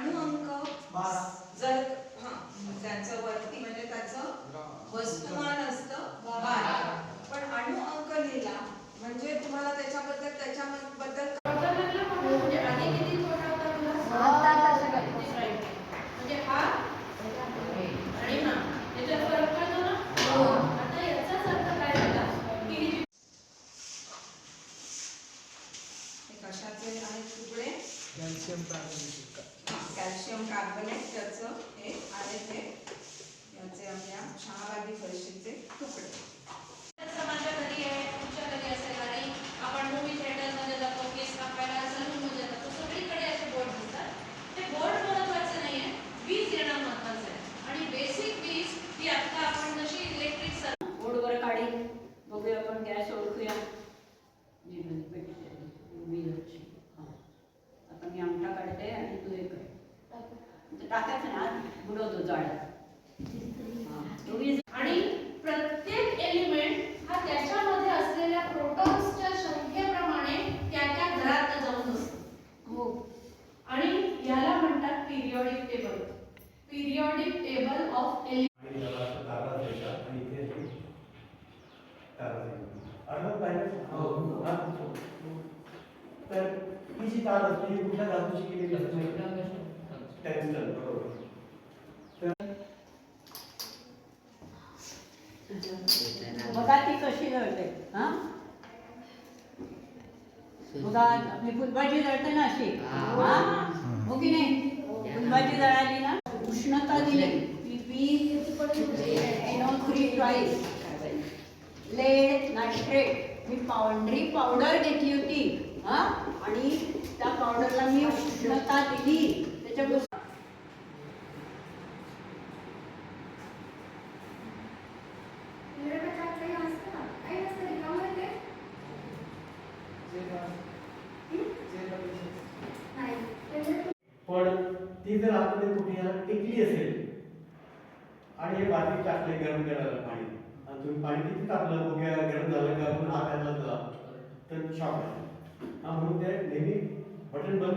अणु अंक जर हां त्याचं वरती म्हणजे त्याचं वस्तुमान असतं बारा. पण अणु अंक लिहिला म्हणजे तुम्हाला त्याच्याबद्दल त्याच्याबद्दल कशाचे आहेत तुकडे? कॅल्शियम कार्बोनेट हां कॅल्शियम कार्बोनेट त्याचं हे आहे ते याचे आपल्या शहाबादी फरशीचे तुकडे. जसं माझ्या घरी आहे तुमच्या घरी असेल आणि टाकायचं ना बुडवतो जाळ्यात आणि प्रत्येक एलिमेंट हा त्याच्यामध्ये असलेल्या प्रोटॉन्सच्या संख्येप्रमाणे त्या त्या घरात जाऊन असतो हो. आणि याला म्हणतात periodic table periodic table of element. तर ही जी तार असते ही कुठल्या धातूची केलेली असते? टंगस्टन बरोबर बघा ती कशी जळते हां? बघा आपली फुलभाजी जळते ना अशी. हां. की नाही? फुलभाजी जळाली ना उष्णता दिली. लेड नायट्रेट मी पावडरी पावडर घेतली होती हां? आणि त्या पावडरला मी उष्णता दिली. ती जर आतमध्ये तुम्ही याला टिकली असेल आणि हे बाटलीत टाकले गरम करायला पाणी आणि तुम्ही पाणी किती टाकलं उग्या गरम झालं का आपण हात घातला तर शॉक आहे हा म्हणून ते नेहमी बटन बंद